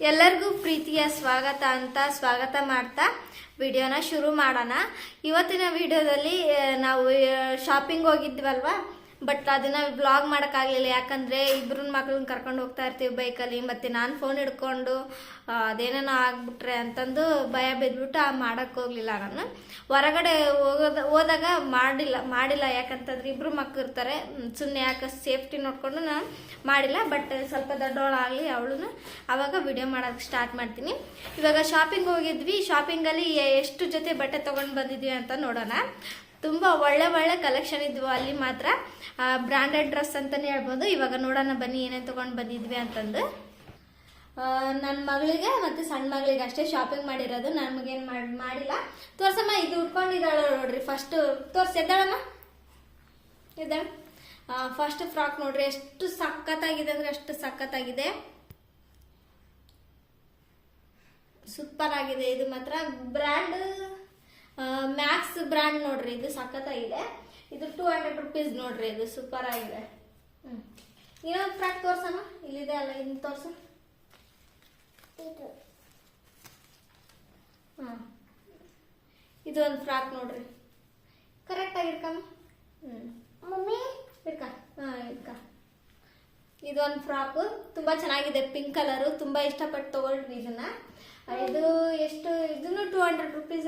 ಎಲ್ಲರಿಗೂ ಪ್ರೀತಿಯ ಸ್ವಾಗತ ಅಂತ ಸ್ವಾಗತ ಮಾಡ್ತಾ ವಿಡಿಯೋನ ಶುರು ಮಾಡೋಣ. ಇವತ್ತಿನ ವಿಡಿಯೋದಲ್ಲಿ ನಾವು ಶಾಪಿಂಗ್ ಹೋಗಿದ್ವಲ್ವಾ? ಬಟ್ ಅದನ್ನ ಬ್ಲಾಗ್ ಮಾಡೋಕ್ಕಾಗಲಿಲ್ಲ ಯಾಕಂದರೆ ಇಬ್ಬರು ಮಕ್ಳನ್ನ ಕರ್ಕೊಂಡು ಹೋಗ್ತಾ ಇರ್ತೀವಿ ಬೈಕಲ್ಲಿ. ಮತ್ತು ನಾನು ಫೋನ್ ಹಿಡ್ಕೊಂಡು ಅದೇನೇನೋ ಆಗ್ಬಿಟ್ರೆ ಅಂತಂದು ಭಯ ಬಿದ್ಬಿಟ್ಟು ಆ ಮಾಡೋಕ್ಕೋಗಲಿಲ್ಲ ನಾನು. ಹೊರಗಡೆ ಹೋಗೋದ, ಹೋದಾಗ ಮಾಡಿಲ್ಲ ಮಾಡಿಲ್ಲ. ಯಾಕಂತಂದ್ರೆ ಇಬ್ಬರು ಮಕ್ಕಳು ಇರ್ತಾರೆ. ಸುಮ್ಮನೆ ಯಾಕೆ ಸೇಫ್ಟಿ ನೋಡ್ಕೊಂಡು ನಾನು ಮಾಡಿಲ್ಲ. ಬಟ್ ಸ್ವಲ್ಪ ದೊಡ್ಡವಳಾಗಲಿ ಅವಳು ಆವಾಗ ವಿಡಿಯೋ ಮಾಡೋಕ್ಕೆ ಸ್ಟಾರ್ಟ್ ಮಾಡ್ತೀನಿ. ಇವಾಗ ಶಾಪಿಂಗ್ ಹೋಗಿದ್ವಿ. ಶಾಪಿಂಗಲ್ಲಿ ಎಷ್ಟು ಜೊತೆ ಬಟ್ಟೆ ತೊಗೊಂಡು ಬಂದಿದ್ವಿ ಅಂತ ನೋಡೋಣ. ತುಂಬ ಒಳ್ಳೆ ಒಳ್ಳೆ ಕಲೆಕ್ಷನ್ ಇದ್ವು. ಅಲ್ಲಿ ಮಾತ್ರ ಬ್ರ್ಯಾಂಡೆಡ್ ಡ್ರೆಸ್ ಅಂತಲೇ ಹೇಳ್ಬೋದು. ಇವಾಗ ನೋಡೋಣ ಬನ್ನಿ, ಏನೇನು ತೊಗೊಂಡು ಬಂದಿದ್ವಿ ಅಂತಂದು. ನನ್ನ ಮಗಳಿಗೆ ಮತ್ತು ಸಣ್ಣ ಮಗಳಿಗೆ ಅಷ್ಟೇ ಶಾಪಿಂಗ್ ಮಾಡಿರೋದು. ನಮಗೇನು ಮಾಡಿ, ಮಾಡಿಲ್ಲ. ತೋರ್ಸಮ್ಮ, ಇದು ಉಟ್ಕೊಂಡಿದ್ದಾಳೆ ನೋಡ್ರಿ ಫಸ್ಟ್ ತೋರ್ಸಿ, ಎದ್ದಾಳಮ್ಮ? ಎದ್ದಾಳ? ಫಸ್ಟ್ ಫ್ರಾಕ್ ನೋಡ್ರಿ, ಎಷ್ಟು ಸಖತ್ತಾಗಿದೆ ಅಂದ್ರೆ ಅಷ್ಟು ಸಖತ್ತಾಗಿದೆ. ಸೂಪರ್ ಆಗಿದೆ. ಇದು ಮಾತ್ರ ಬ್ರ್ಯಾಂಡ್ ಮ್ಯಾಕ್ಸ್ ಬ್ರ್ಯಾಂಡ್ ನೋಡ್ರಿ ಇದು ಸಖತ್ತಾಗಿದೆ. ಇದು ಟೂ ಹಂಡ್ರೆಡ್ ರುಪೀಸ್ ನೋಡ್ರಿ ಇದು ಸೂಪರ್ ಆಗಿದೆ ಹ್ಮ್. ಇನ್ನೊಂದು ಫ್ರಾಕ್ ತೋರ್ಸಮ್ಮ. ಇಲ್ಲಿದೆ ಅಲ್ಲ ಇನ್ನು ತೋರ್ಸ. ಹಾಂ ಇದು ಒಂದು ಫ್ರಾಕ್ ನೋಡ್ರಿ ಕರೆಕ್ಟಾಗಿ ಇಟ್ಕಮ್ಮ ಹ್ಞೂ ಮಮ್ಮಿ? ಇರ್ಕ ಹಾಂ ಇಟ್ಕ ಇದೊಂದು ಫ್ರಾಕ್. ತುಂಬಾ ಚೆನ್ನಾಗಿದೆ. Pink colour. ತುಂಬಾ ಇಷ್ಟಪಟ್ಟು ತಗೊಳ್ರಿ ಇದನ್ನ. ಇದು ಎಷ್ಟು? ಇದನ್ನು ಟೂ ಹಂಡ್ರೆಡ್ ರುಪೀಸ್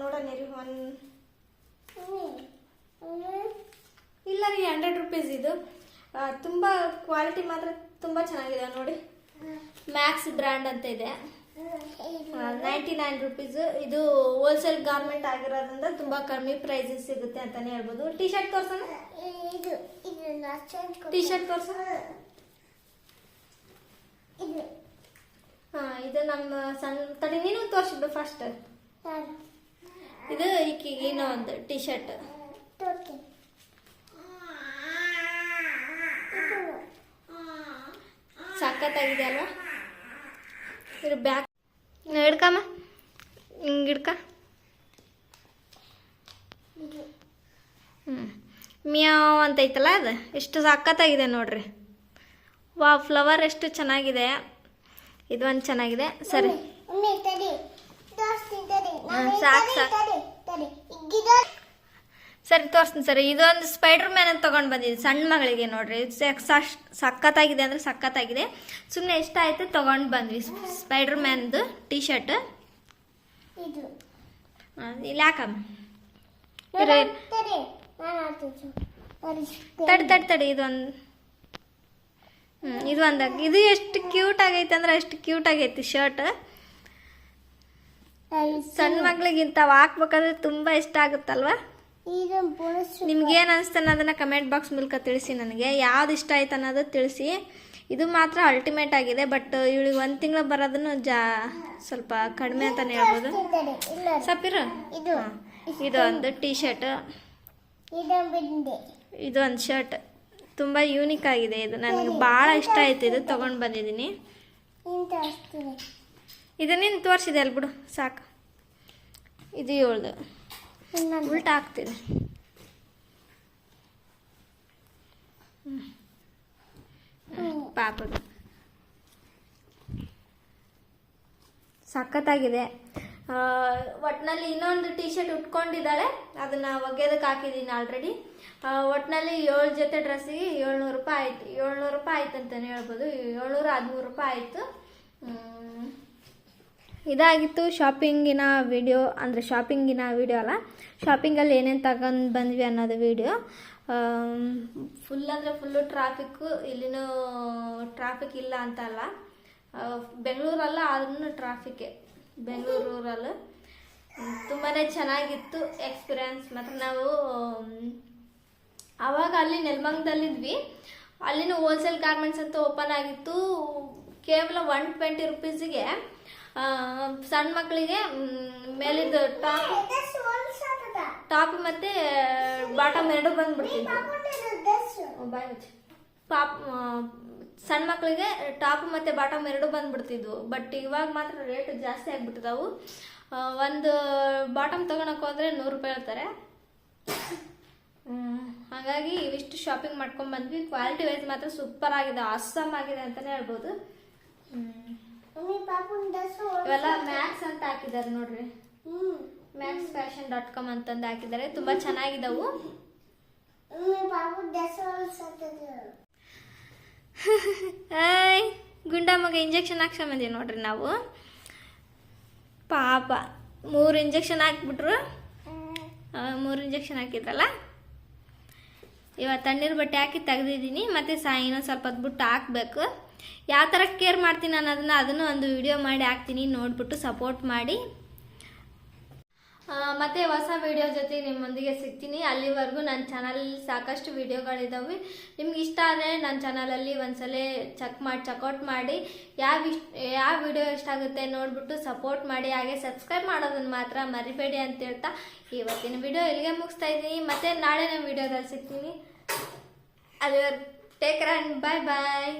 ನೋಡೋಣ ರೀ ಒನ್ ಇಲ್ಲ ರೀ ಹಂಡ್ರೆಡ್ ರುಪೀಸ್ ಇದು. ತುಂಬಾ ತುಂಬ ಕ್ವಾಲಿಟಿ ಮಾತ್ರ ತುಂಬ ಚೆನ್ನಾಗಿದೆ. ನೋಡಿ. ಮ್ಯಾಕ್ಸ್ ಬ್ರ್ಯಾಂಡ್ ಅಂತ ಇದೆ. ನೈಂಟಿ ನೈನ್ ರುಪೀಸ್ ಇದು ಹೋಲ್ಸೇಲ್ ಗಾರ್ಮೆಂಟ್ ಆಗಿರೋದ್ರಿಂದ ತುಂಬಾ ಕಮ್ಮಿ ಪ್ರೈಸಸ್ ಸಿಗುತ್ತೆ ಅಂತಾನೆ ಹೇಳ್ಬೋದು. ಟಿ ಶರ್ಟ್ ತೋರ್ಸೋಣ ಟಿ ಶರ್ಟ್ ತೋರ್ಸೋಣ ಹಾ ಇದು ನಮ್ಮ ಸಣ್ಣ, ತಡಿ, ನೀನು ತೋರಿಸಿದ್ದು ಫಸ್ಟ್ ಇದು ಈಕಿಗೆ ಏನೋ ಒಂದು ಟಿ ಶರ್ಟ್ ಸಖತ್ತಾಗಿದೆ ಅಲ್ವಾ? ಇದ್ರ ಬ್ಯಾಕ್ ಹಿಡ್ಕಮ್ಮ ಹಿಂಗೆ ಹಿಡ್ಕ. ಹ್ಞೂ ಮ್ಯಾವ್ ಅಂತ ಐತಲ್ಲ ಅದು? ಎಷ್ಟು ಸಕ್ಕತ್ತಾಗಿದೆ ನೋಡ್ರಿ. ವಾ ಫ್ಲವರ್ ಎಷ್ಟು ಚೆನ್ನಾಗಿದೆ. ಇದು ಒಂದು ಚೆನ್ನಾಗಿದೆ. ಸರಿ. ಸಾಕು ಸಾಕು. ಸರಿ ತೋರಿಸ್ತೀನಿ ಸರ್. ಇದೊಂದು ಸ್ಪೈಡರ್ ಮ್ಯಾನ್ ಅಂತ ತೊಗೊಂಡು ಬಂದಿದ್ದೆ ಸಣ್ಣ ಮಗಳಿಗೆ ನೋಡ್ರಿ. ಇದು ಸಕ್- ಸಶ್- ಸಖತ್ತಾಗಿದೆ ಅಂದರೆ ಸಖತ್ತಾಗಿದೆ. ಸುಮ್ಮನೆ ಇಷ್ಟ ಆಯ್ತು ತೊಗೊಂಡು ಬಂದ್ವಿ. ಸ್ಪೈಡರ್ ಮ್ಯಾನ್ದು ಟಿ ಶರ್ಟ್ ಇಲ್ಲಿ. ತಡಿ ತಡಿ ತಡಿ. ಇದೊಂದು ಹ್ಞೂ ಇದು ಒಂದು ಇದು ಎಷ್ಟು ಕ್ಯೂಟ್ ಆಗೈತೆ ಅಂದ್ರೆ ಅಷ್ಟು ಕ್ಯೂಟ್ ಆಗೈತಿ ಶರ್ಟ್ ಸಣ್ಣ ಮಗಳಿಗಿಂತ ಹಾಕ್ಬೇಕಾದ್ರೆ ತುಂಬ ಇಷ್ಟ ಆಗುತ್ತಲ್ವಾ? ಇದು ಬೋನಸ್ ನಿಮ್ಗೆ ಏನು ಅನಿಸ್ತು ಅದನ್ನ ಕಮೆಂಟ್ ಬಾಕ್ಸ್ ಮೂಲಕ ತಿಳಿಸಿ ನನಗೆ. ಯಾವ್ದು ಇಷ್ಟ ಆಯ್ತು ಅನ್ನೋದು ತಿಳಿಸಿ. ಇದು ಮಾತ್ರ ಅಲ್ಟಿಮೇಟ್ ಆಗಿದೆ ಬಟ್ ಇವಳಿಗೆ ಒಂದು ತಿಂಗಳು ಬರೋದನ್ನು ಜಾ ಸ್ವಲ್ಪ ಕಡಿಮೆ ಅಂತಲೇ ಹೇಳ್ಬೋದು. ಸಪ್ಪಿರು ಇದು. ಒಂದು ಟಿ ಶರ್ಟ್ ಇದು ಒಂದು ಶರ್ಟ್ ತುಂಬ ಯೂನಿಕ್ ಆಗಿದೆ ಇದು. ನನಗೆ ಭಾಳ ಇಷ್ಟ ಆಯ್ತು ಇದು ತೊಗೊಂಡು ಬಂದಿದ್ದೀನಿ. ಇದು ನೀನು ತೋರಿಸಿದೆ ಅಲ್ಬಿಡು ಸಾಕು. ಇದು ಏಳ್ದು ಉಲ್ಟಾ ಆಗ್ತಿದೆ ಪಾಪದು. ಸಖತ್ತಾಗಿದೆ. ಒಟ್ನಲ್ಲಿ ಇನ್ನೊಂದು ಟಿ ಶರ್ಟ್ ಉಟ್ಕೊಂಡಿದ್ದಾಳೆ. ಅದನ್ನ ಒಗೆದಕ್ಕೆ ಹಾಕಿದ್ದೀನಿ ಆಲ್ರೆಡಿ ಒಟ್ನಲ್ಲಿ ಏಳು ಜೊತೆ ಡ್ರೆಸ್ಸಿಗೆ ಏಳ್ನೂರು ರೂಪಾಯಿ ಆಯ್ತು. ಏಳ್ನೂರು ರೂಪಾಯಿ ಆಯ್ತು ಅಂತಲೇ ಹೇಳ್ಬೋದು. ಏಳ್ನೂರ, ಹದಿಮೂರು ರೂಪಾಯಿ ಆಯಿತು. ಇದಾಗಿತ್ತು ಶಾಪಿಂಗಿನ ವಿಡಿಯೋ, ಅಂದರೆ ಶಾಪಿಂಗಿನ ವಿಡಿಯೋ ಅಲ್ಲ, ಶಾಪಿಂಗಲ್ಲಿ ಏನೇನು ತಗೊಂಡು ಬಂದ್ವಿ ಅನ್ನೋದು ವಿಡಿಯೋ. ಫುಲ್ ಅಂದರೆ ಫುಲ್ಲು ಟ್ರಾಫಿಕ್ಕು ಇಲ್ಲಿನೂ ಟ್ರಾಫಿಕ್ ಇಲ್ಲ ಅಂತ ಅಲ್ಲ. ಬೆಂಗಳೂರಲ್ಲ ಆದ್ರೂ ಟ್ರಾಫಿಕ್ಕೆ ಬೆಂಗಳೂರಲ್ಲಿ ತುಂಬಾ ಚೆನ್ನಾಗಿತ್ತು ಎಕ್ಸ್ಪೀರಿಯನ್ಸ್ ಮತ್ತು ನಾವು ಆವಾಗ ಅಲ್ಲಿ ನೆಲಮಂಗದಲ್ಲಿದ್ವಿ. ಅಲ್ಲಿನೂ ಹೋಲ್ಸೇಲ್ ಗಾರ್ಮೆಂಟ್ಸ್ ಅಂತ ಓಪನ್ ಆಗಿತ್ತು. ಕೇವಲ ಒನ್ ಟ್ವೆಂಟಿ ರುಪೀಸಿಗೆ ಸಣ್ಣ ಮಕ್ಕಳಿಗೆ ಮೇಲಿದ್ದು ಟಾಪ್ ಟಾಪ್ ಮತ್ತೆ, ಬಾಟಮ್ ಎರಡು ಬಂದ್ಬಿಡ್ತಿದ್ವು. ಮುಚ್ಚು. ಪಾಪ್ ಸಣ್ಣ ಮಕ್ಕಳಿಗೆ ಟಾಪ್ ಮತ್ತೆ ಬಾಟಮ್ ಎರಡು ಬಂದ್ಬಿಡ್ತಿದ್ವು. ಬಟ್ ಇವಾಗ ಮಾತ್ರ ರೇಟ್ ಜಾಸ್ತಿ ಆಗ್ಬಿಟ್ಟಿದಾವು ಒಂದು ಬಾಟಮ್ ತಗೊಳಕ್ ಹೋದ್ರೆ ನೂರು ರೂಪಾಯಿ ಹೇಳ್ತಾರೆ. ಹಾಗಾಗಿ ಇವಿಷ್ಟು ಶಾಪಿಂಗ್ ಮಾಡ್ಕೊಂಡ್ ಬಂದ್ವಿ. ಕ್ವಾಲಿಟಿ ವೈಸ್ ಮಾತ್ರ ಸೂಪರ್ ಆಗಿದೆ. ಆಸಮ್ ಆಗಿದೆ ಅಂತಲೇ ಹೇಳ್ಬೋದು. ಇವೆಲ್ಲ ಮ್ಯಾಕ್ಸ್ ಅಂತ ಹಾಕಿದ್ದಾರೆ ನೋಡ್ರಿ. ಮ್ಯಾಕ್ಸ್ ಫ್ಯಾಷನ್ ಡಾಟ್ ಕಾಮ್ ಅಂತಂದು ಹಾಕಿದ್ದಾರೆ. ತುಂಬಾ ಏಯ್ ಗುಂಡ ಮಗ ಇಂಜೆಕ್ಷನ್ ಹಾಕ್ಸ್ಕೊಂಬಂದೀವಿ ನೋಡ್ರಿ ನಾವು. ಪಾಪ ಮೂರು ಇಂಜೆಕ್ಷನ್ ಹಾಕ್ಬಿಟ್ರು. ಮೂರು ಇಂಜೆಕ್ಷನ್ ಹಾಕಿದ್ರಲ್ಲ? ಇವತ್ತು ತಣ್ಣೀರು ಬಟ್ಟೆ ಹಾಕಿ ತೆಗೆದಿದ್ದೀನಿ, ಮತ್ತು ಸಾ ಇನ್ನೊಂದು ಸ್ವಲ್ಪ ಹೊತ್ತು ಬಿಟ್ಟು ಹಾಕ್ಬೇಕು. ಯಾವ ಥರ ಕೇರ್ ಮಾಡ್ತೀನಿ ಅನ್ನೋದನ್ನು ಅದನ್ನು ಒಂದು ವಿಡಿಯೋ ಮಾಡಿ ಹಾಕ್ತೀನಿ, ನೋಡಿಬಿಟ್ಟು ಸಪೋರ್ಟ್ ಮಾಡಿ. ಮತ್ತು ಹೊಸ ವಿಡಿಯೋ ಜೊತೆ ನಿಮ್ಮೊಂದಿಗೆ ಸಿಗ್ತೀನಿ. ಅಲ್ಲಿವರೆಗೂ ನನ್ನ ಚಾನಲಲ್ಲಿ ಸಾಕಷ್ಟು ವಿಡಿಯೋಗಳಿದ್ದಾವೆ ನಿಮ್ಗೆ ಇಷ್ಟ ಆದರೆ ನನ್ನ ಚಾನಲಲ್ಲಿ ಒಂದ್ಸಲ ಚೆಕ್ ಮಾಡಿ ಚೆಕ್ಔಟ್ ಮಾಡಿ. ಯಾವ ಇಷ್ಟ, ಯಾವ ವಿಡಿಯೋ ಇಷ್ಟ ಆಗುತ್ತೆ ನೋಡಿಬಿಟ್ಟು ಸಪೋರ್ಟ್ ಮಾಡಿ. ಹಾಗೆ ಸಬ್ಸ್ಕ್ರೈಬ್ ಮಾಡೋದನ್ನು ಮಾತ್ರ ಮರಿಬೇಡಿ ಅಂತ ಹೇಳ್ತಾ ಇವತ್ತಿನ ವಿಡಿಯೋ ಇಲ್ಲಿಗೆ ಮುಗಿಸ್ತಾ ಇದ್ದೀನಿ. ಮತ್ತು ನಾಳೆ ನಾನು ವಿಡಿಯೋದಲ್ಲಿ ಸಿಗ್ತೀನಿ. ಅಲ್ಲಿವರೆಗೂ ಟೇಕ್ ರನ್ ಬಾಯ್ ಬಾಯ್